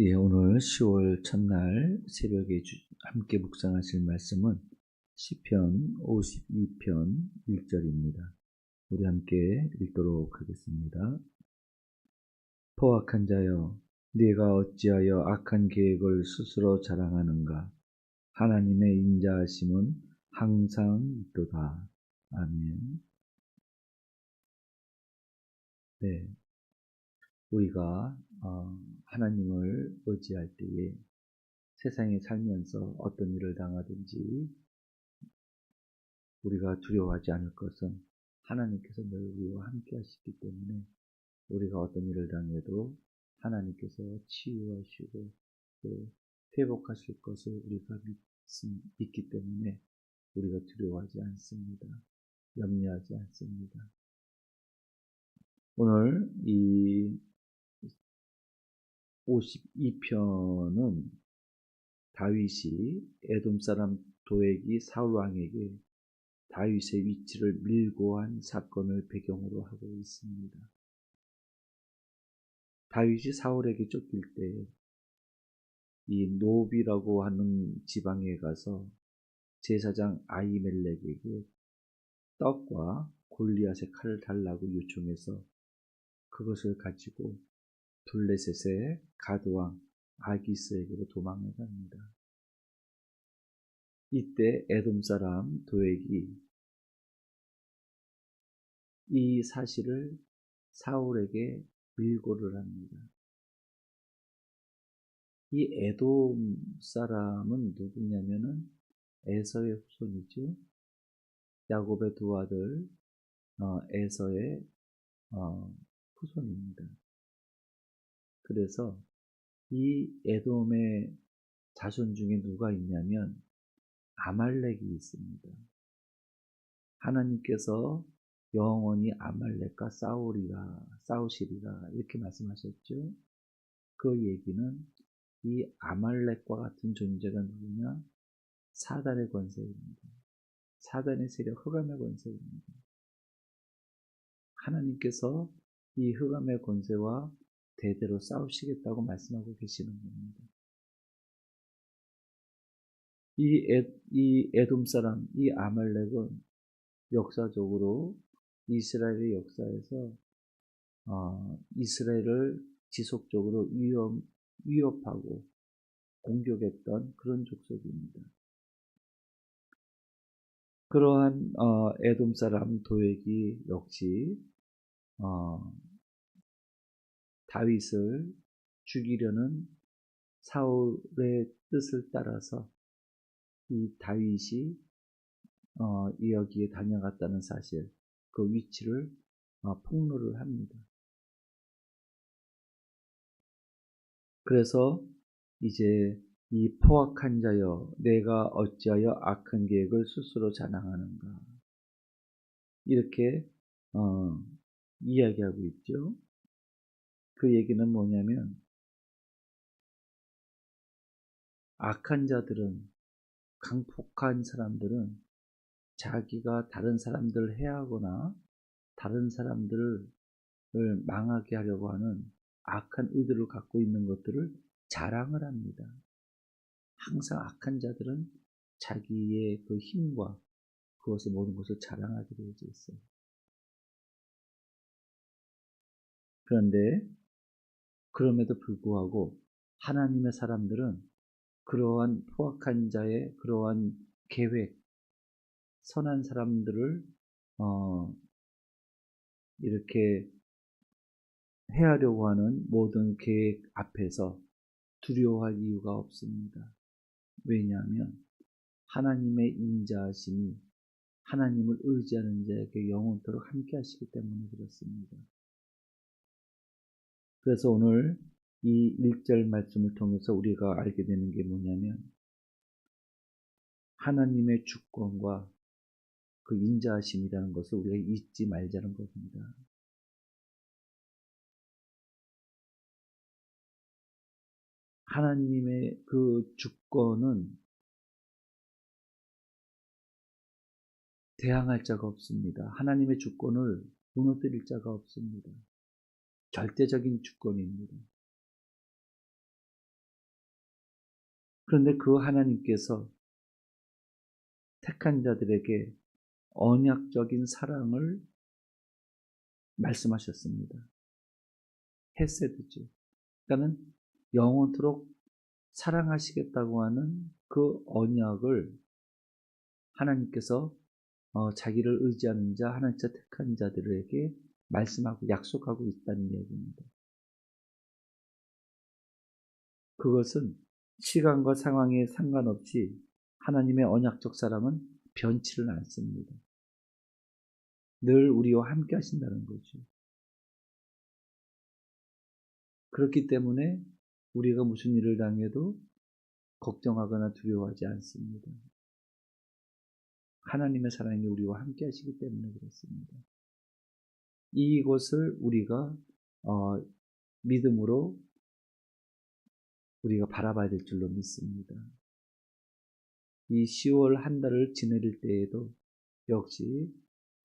예, 오늘 10월 첫날 새벽에 주- 함께 묵상하실 말씀은 시편 52편 1절입니다. 우리 함께 읽도록 하겠습니다. 포악한 자여, 네가 어찌하여 악한 계획을 스스로 자랑하는가? 하나님의 인자하심은 항상 있도다. 아멘. 네, 우리가 어, 하나님을 의지할 때에 세상에 살면서 어떤 일을 당하든지 우리가 두려워하지 않을 것은 하나님께서 늘 우리와 함께 하시기 때문에 우리가 어떤 일을 당해도 하나님께서 치유하시고 또 회복하실 것을 우리가 믿, 믿기 때문에 우리가 두려워하지 않습니다. 염려하지 않습니다. 오늘 이 52편은 다윗이 에돔 사람 도액이 사울 왕에게 다윗의 위치를 밀고 한 사건을 배경으로 하고 있습니다. 다윗이 사울에게 쫓길 때 이 노비라고 하는 지방에 가서 제사장 아이멜렉에게 떡과 골리앗의 칼을 달라고 요청해서 그것을 가지고 블레셋의 가드왕 아기스에게로 도망을 갑니다. 이때 에돔 사람 도액이 이 사실을 사울에게 밀고를 합니다. 이 에돔 사람은 누구냐면은 에서의 후손이죠. 야곱의 두 아들 어, 에서의 어, 후손입니다. 그래서 이 에돔의 자손 중에 누가 있냐면 아말렉이 있습니다. 하나님께서 영원히 아말렉과 싸우리라, 싸우시리라 이렇게 말씀하셨죠. 그 얘기는 이 아말렉과 같은 존재가 누구냐? 사단의 권세입니다. 사단의 세력, 흑암의 권세입니다. 하나님께서 이 흑암의 권세와 대대로 싸우시겠다고 말씀하고 계시는 겁니다. 이, 에, 이 에돔 사람, 이 아말렉은 역사적으로 이스라엘의 역사에서 어, 이스라엘을 지속적으로 위협, 위협하고 공격했던 그런 족속입니다. 그러한 어, 에돔 사람 도액이 역시 어, 다윗을 죽이려는 사울의 뜻을 따라서 이 다윗이 어, 여기에 다녀갔다는 사실, 그 위치를 어, 폭로를 합니다. 그래서 이제 이 포악한 자여 내가 어찌하여 악한 계획을 스스로 자랑하는가 이렇게 어, 이야기하고 있죠. 그 얘기는 뭐냐면 악한 자들은 강폭한 사람들은 자기가 다른 사람들을 해하거나 다른 사람들을 망하게 하려고 하는 악한 의도를 갖고 있는 것들을 자랑을 합니다. 항상 악한 자들은 자기의 그 힘과 그것을 모든 것을 자랑하게 되어져 있어요. 그런데 그럼에도 불구하고 하나님의 사람들은 그러한 포악한 자의 그러한 계획, 선한 사람들을 어, 이렇게 해하려고 하는 모든 계획 앞에서 두려워할 이유가 없습니다. 왜냐하면 하나님의 인자하심이 하나님을 의지하는 자에게 영원토록 함께 하시기 때문에 그렇습니다. 그래서 오늘 이 1절 말씀을 통해서 우리가 알게 되는 게 뭐냐면 하나님의 주권과 그 인자하심이라는 것을 우리가 잊지 말자는 겁니다. 하나님의 그 주권은 대항할 자가 없습니다. 하나님의 주권을 무너뜨릴 자가 없습니다. 절대적인 주권입니다. 그런데 그 하나님께서 택한 자들에게 언약적인 사랑을 말씀하셨습니다. 헤세드죠. 그러니까는 영원토록 사랑하시겠다고 하는 그 언약을 하나님께서 어, 자기를 의지하는 자, 하나님께서 택한 자들에게 말씀하고 약속하고 있다는 이야기입니다. 그것은 시간과 상황에 상관없이 하나님의 언약적 사랑은 변치를 않습니다. 늘 우리와 함께 하신다는 거죠. 그렇기 때문에 우리가 무슨 일을 당해도 걱정하거나 두려워하지 않습니다. 하나님의 사랑이 우리와 함께 하시기 때문에 그렇습니다. 이것을 우리가 어, 믿음으로 우리가 바라봐야 될 줄로 믿습니다. 이 10월 한 달을 지낼 때에도 역시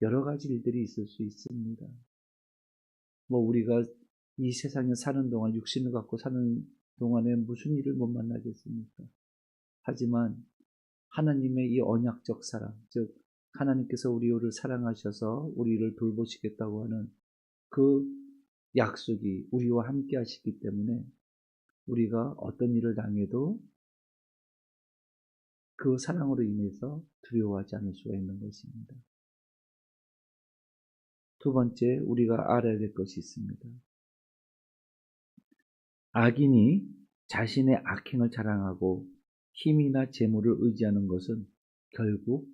여러 가지 일들이 있을 수 있습니다. 뭐 우리가 이 세상에 사는 동안 육신을 갖고 사는 동안에 무슨 일을 못 만나겠습니까? 하지만 하나님의 이 언약적 사랑, 즉 하나님께서 우리를 사랑하셔서 우리를 돌보시겠다고 하는 그 약속이 우리와 함께 하시기 때문에 우리가 어떤 일을 당해도 그 사랑으로 인해서 두려워하지 않을 수가 있는 것입니다. 두 번째, 우리가 알아야 될 것이 있습니다. 악인이 자신의 악행을 자랑하고 힘이나 재물을 의지하는 것은 결국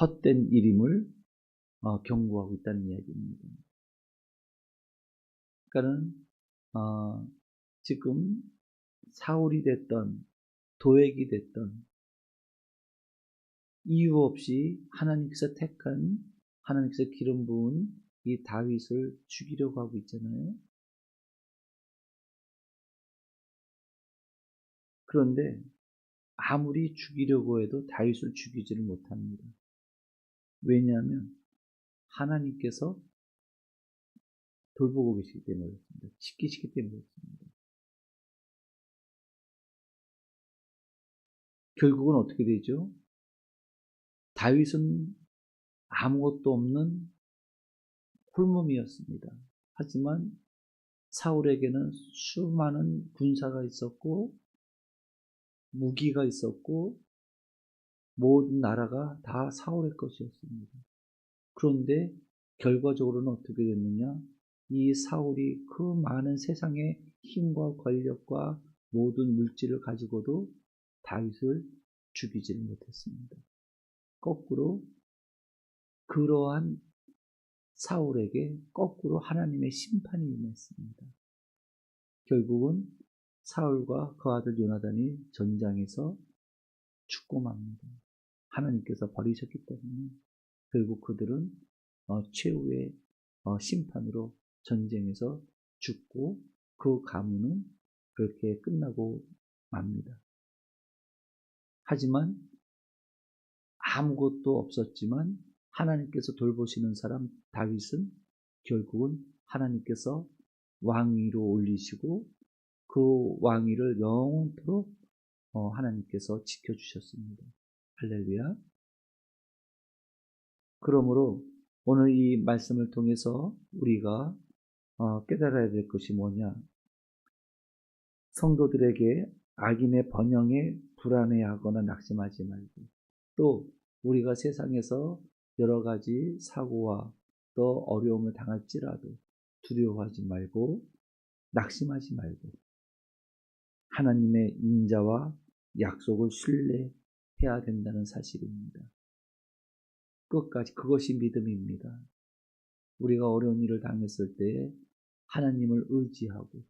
헛된 일임을 어, 경고하고 있다는 이야기입니다. 그러니까는 어, 지금 사울이 됐던 도액이 됐던 이유 없이 하나님께서 택한 하나님께서 기름 부은 이 다윗을 죽이려고 하고 있잖아요. 그런데 아무리 죽이려고 해도 다윗을 죽이지를 못합니다. 왜냐하면 하나님께서 돌보고 계시기 때문에 그렇습니다. 지키시기 때문에 그렇습니다. 결국은 어떻게 되죠? 다윗은 아무것도 없는 홀몸이었습니다. 하지만 사울에게는 수많은 군사가 있었고 무기가 있었고 모든 나라가 다 사울의 것이었습니다. 그런데 결과적으로는 어떻게 됐느냐? 이 사울이 그 많은 세상의 힘과 권력과 모든 물질을 가지고도 다윗을 죽이지를 못했습니다. 거꾸로 그러한 사울에게 거꾸로 하나님의 심판이 임했습니다. 결국은 사울과 그 아들 요나단이 전장에서 죽고 맙니다. 하나님께서 버리셨기 때문에 결국 그들은 어, 최후의 어, 심판으로 전쟁에서 죽고 그 가문은 그렇게 끝나고 맙니다. 하지만 아무것도 없었지만 하나님께서 돌보시는 사람 다윗은 결국은 하나님께서 왕위로 올리시고 그 왕위를 영원토록 어, 하나님께서 지켜주셨습니다. 할렐루야. 그러므로 오늘 이 말씀을 통해서 우리가 어, 깨달아야 될 것이 뭐냐? 성도들에게 악인의 번영에 불안해하거나 낙심하지 말고 또 우리가 세상에서 여러 가지 사고와 또 어려움을 당할지라도 두려워하지 말고 낙심하지 말고 하나님의 인자와 약속을 신뢰 해야 된다는 사실입니다. 끝까지 그것이 믿음입니다. 우리가 어려운 일을 당했을 때 하나님을 의지하고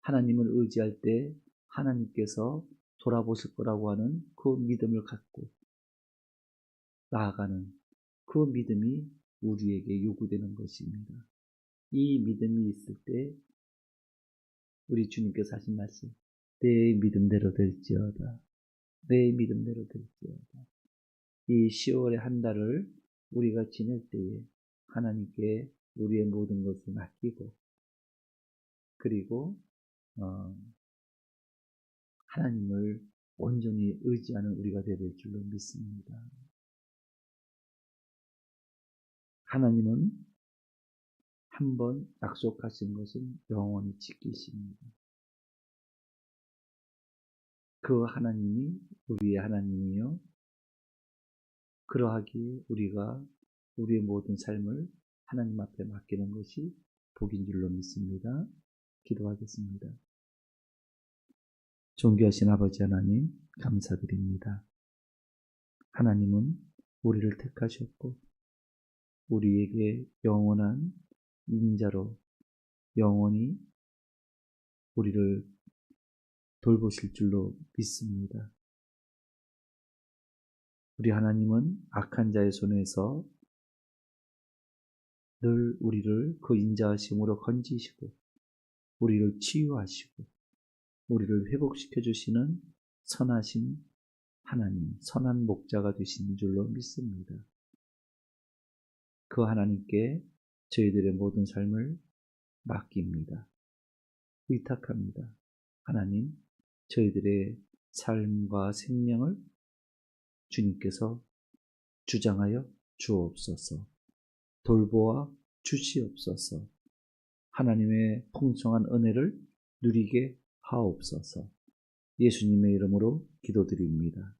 하나님을 의지할 때 하나님께서 돌아보실 거라고 하는 그 믿음을 갖고 나아가는 그 믿음이 우리에게 요구되는 것입니다. 이 믿음이 있을 때 우리 주님께서 하신 말씀 내 믿음대로 될지어다. 내 믿음대로 될지어다. 이 10월의 한 달을 우리가 지낼 때에 하나님께 우리의 모든 것을 맡기고 그리고 어, 하나님을 온전히 의지하는 우리가 되야 될 줄로 믿습니다. 하나님은 한 번 약속하신 것은 영원히 지키십니다. 그 하나님이 우리의 하나님이요. 그러하기에 우리가 우리의 모든 삶을 하나님 앞에 맡기는 것이 복인 줄로 믿습니다. 기도하겠습니다. 존귀하신 아버지 하나님, 감사드립니다. 하나님은 우리를 택하셨고, 우리에게 영원한 인자로 영원히 우리를 돌보실 줄로 믿습니다. 우리 하나님은 악한 자의 손에서 늘 우리를 그 인자하심으로 건지시고 우리를 치유하시고 우리를 회복시켜 주시는 선하신 하나님, 선한 목자가 되신 줄로 믿습니다. 그 하나님께 저희들의 모든 삶을 맡깁니다. 의탁합니다. 하나님, 저희들의 삶과 생명을 주님께서 주장하여 주옵소서. 돌보아 주시옵소서. 하나님의 풍성한 은혜를 누리게 하옵소서. 예수님의 이름으로 기도드립니다.